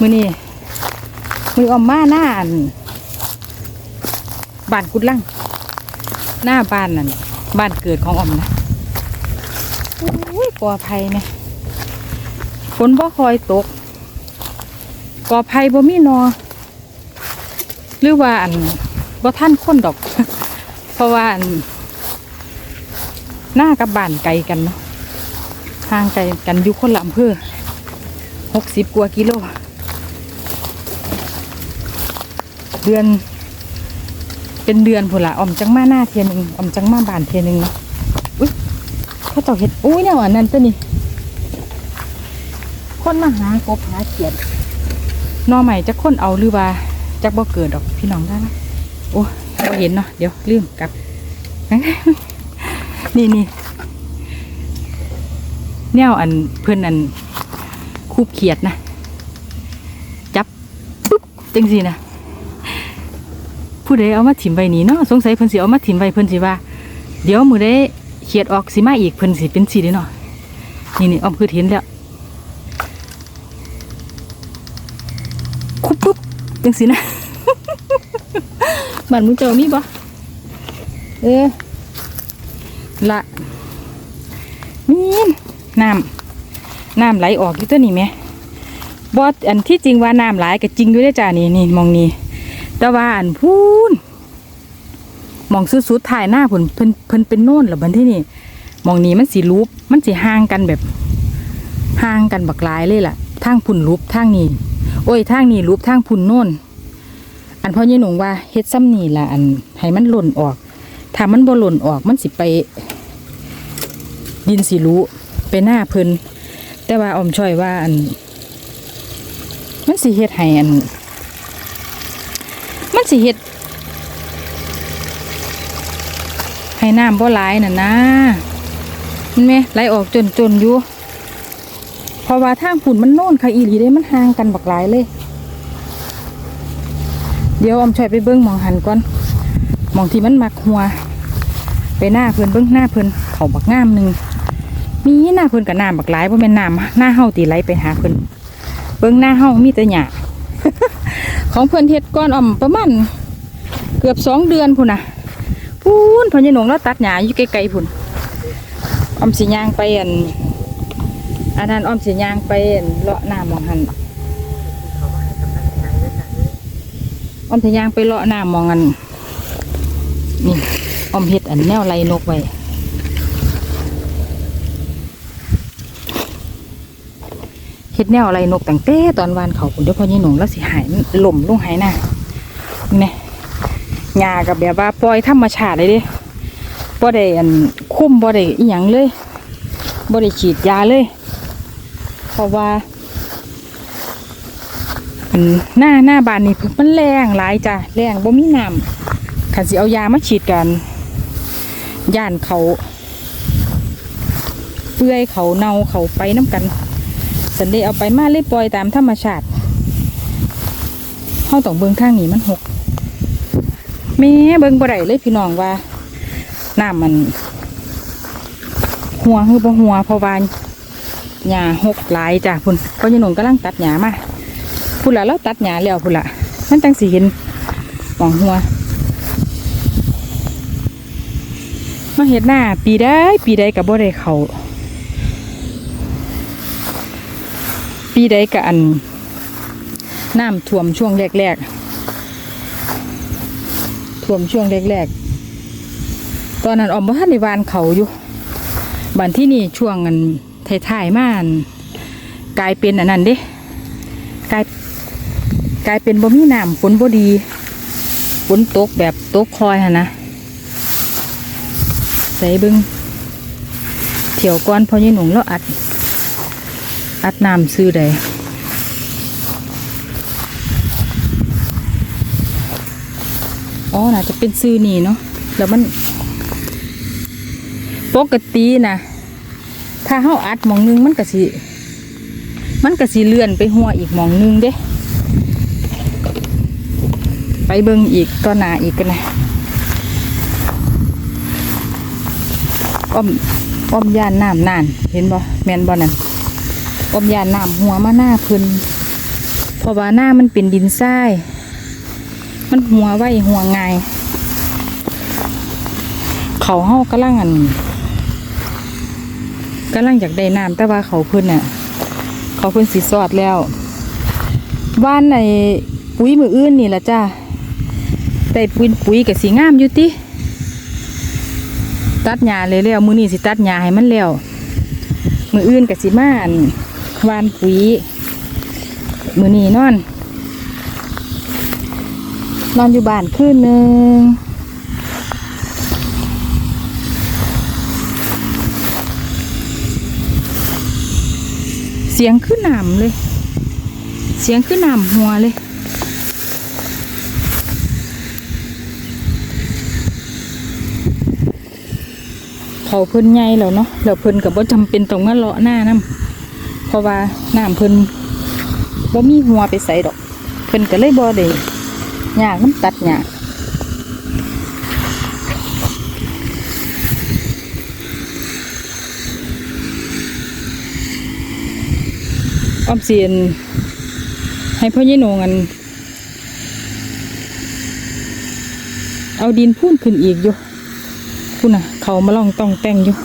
มือนี่มือออมมาหน้าอันบ้านกุดลังหน้าบ้านนั่นบ้านเกิดของออมนะอุ้ยกอไผ่เนี่ยฝนบ่คอยตกกอไผ่บ่มีนอ หรือว่าอันบ่ท่านคนดอก เพราะว่าอันหน้ากับบ้านไกลกันเนาะห่างไกลกันอยู่คนละอำเภอหกสิบกว่ากิโล เดือน เป็นเดือนพุ่นละออมจังมาหน้าเทียหนึงออมจังมาบานเทียหนึงเนาะอุ้ยเขาเจ้าเห็ดอุ้ยเนี่ยอันนั้นตัวนี้คนมาหากบหาเขียดนอใหม่จะคนเอาหรือว่าจักบ่เกิดดอกพี่น้องได้ไหมโอ้เราเห็นเนาะเดี๋ยวลืมกลับ นี่นี่แนวอันเพื่อนอันคูบเขียดนะ จับปุ๊บจังสินะ ผู้ใดเอามาถิ่มไว้นี่เนาะสงสัยเพิ่นสิเอามาถิ่มไว้เพิ่นสิว่า เดี๋ยวมือได้เขียดออกสิมาอีกเพิ่นสิเป็นสีเด้เนาะนี่นี่อ้อมคือเห็นแล้วคุบปุ๊บจังสินะบ้านมึงเจอมีบ่เออละมีนน้ำน้ำไหลออกอยู่ตัวนี้ไหมบออันที่จริงว่าน้ำไหลก็จริงด้วยเด้จ้านี่นี่มองนี่ แต่ว่าอันพูนมองสุดๆถ่ายหน้าผนเพิ่นเพิ่นเป็นโน่นหรือบันที่นี่มองนี้มันสีรูปมันสีห่างกันแบบห่างกันบักลายเลยล่ะทางพุ่นรูปทางนี้ โอ้ยทางนี้รูปทางพุ่นโน่นอันพ่อยี่หนุ่งว่าเฮ็ดซ้ำนี่ล่ะอันให้มันหล่นออกถ้ามันบ่หล่นออกมันสิไป ดินสิรู้ไปหน้าเพิ่นแต่ว่าอมช่อยว่าอัน มันสิเฮ็ดให้อัน สิเฮ็ดให้น้ำบ่ไหลน่ะนะมันแม่ไหลออกจนจนอยู่เพราะว่าทางฝุ่นมันโน่นค่ะอีหลีเด้มันห่างกันบักหลายเลย เดี๋ยวออมช่วยไปเบิ้งมองหันก่อนมองที่มันมักหัว ไปหน้าเพิ่อนเบิ้งหน้าเพิ่อนเขาบักงามหนึ่งมีหน้าเพิ่อนกับน้ำบักหลายเพราะเป็นน้ำหน้าเฮาตีไหลไปหาเพิ่อนเบิ้งหน้าเฮามีแต่หญ้า ของเพิ่อนเฮ็ดก้อนอ่อมประมาณเกือบสองเดือนพุ่นนะพูนพญานงเราตัดหญ้าอยู่ไกลๆพุ่นออมสิย่างไปอันอันนั้นออมสิย่างไปอันเลาะหน้ำหมองหันออมทะยางไปเลาะหน้ำมองกันนี่ออมเห็ดอันแนวไรนกไว้ เห็ดแนวไรนกตั้งแต่ตอนวานเขาผมเดี๋ยวพอยี่หนุ่งแล้วสิหายหล่มลงหายหน้านี่หญ้ากับแบบว่าปล่อยธรรมชาติเลยเดิบ่ได้อันคุ้มบ่ได้อีหยังเลยบ่ได้ฉีดยาเลย เพราะว่าหน้าหน้าบ้านนี่มันแรงหลายจ้ะแรงบ่มีน้ำขันสิเอายามาฉีดกันย่านเขาเปื่อยเขาเน่าเขาไปน้ำกัน สันเดเอาไปมาเลยปล่อยตามธรรมชาติเฮาต้องเบิ่งทางนี้มันหกแม่เบิงบ่ได้เลยพี่น้องว่าน้ำมัน หัวคือบ่หัวเพราะว่าหญ้าหกหลายจ้ะพุ่นเพราะยหนุ่มกำลังตัดหญ้ามาพุ่นละเราตัดหญ้าแล้วพุ่นละมันจังสีเห็นหมองหัวมาเห็ดหน้าปีได้ปีใดกับบ่ได้เขา ปีใดกับอันน้ำท่วมช่วงแรกๆท่วมช่วงแรกๆ ตอนนั้นออมบ่ทันในวานเขาอยู่บันที่นี่ช่วงอันท้ายๆมานกลายเป็นอันนั้นเด้กลายกลายเป็นบ่มีน้ำฝนบ่ดีฝนตกแบบตกคอยฮะนะใส่บิงเที่ยวก้อนพอยี่หนุ่งแล้วอัด อัดน้ำซื้อได้อ๋อน่าจะเป็นซื้อนี่เนาะแล้วมัน ปกตินะถ้าเฮาอัดหมองนึงมันก็สิมันก็สิเลื่อนไปหัวอีกหมองหนึงเด้ ไปเบิ่งอีกต่อหนาอีกกันนะอ้อมอ้อมย่านน้ำนาน เห็นบ่แมนบ่นั่น อมยานน้ำหัวมาหน้าพิ่นเพราะว่าหน้ามันเป็นดินทราย มันหัวไว้หัวง่ายเขาเฮากำลังอันกำลังอยากได้น้ำแต่ว่าเขาพิ่นน่ะ เขาพิ่นสีสอดแล้วบ้านในปุ๋ยมืออื่นนี่ละจ้าได้ปุ๋ยปุ๋ยกับสีงามอยู่ติตัดหญ้าเลยแล้วมือนี้สิตัดหญ้าให้มันแล้วมืออื่นกับสีม่าน วานปุ๋ยมือนีนอน นอนอยู่บ้านคืนหนึ่งเสียงขึ้นหนำเลย เสียงขึ้นหนำหัวเลย เขาเพิ่นใหญ่แล้วเนาะแล้วเพิ่นกับว่าจำเป็นต้องมาเลาะหน้าน้ำ ราะว่าน้ำเพิ่นบ่มีหัวไปใส่ดอก เพิ่นก็เลยบ่ได้ยากมันตัดยากออมเสียนให้พ่อยี่หนงันเอาดินพุ่นขึ้นอีกอยู่พุ่นน่ะ เขามาลองต้องแต่งอยู่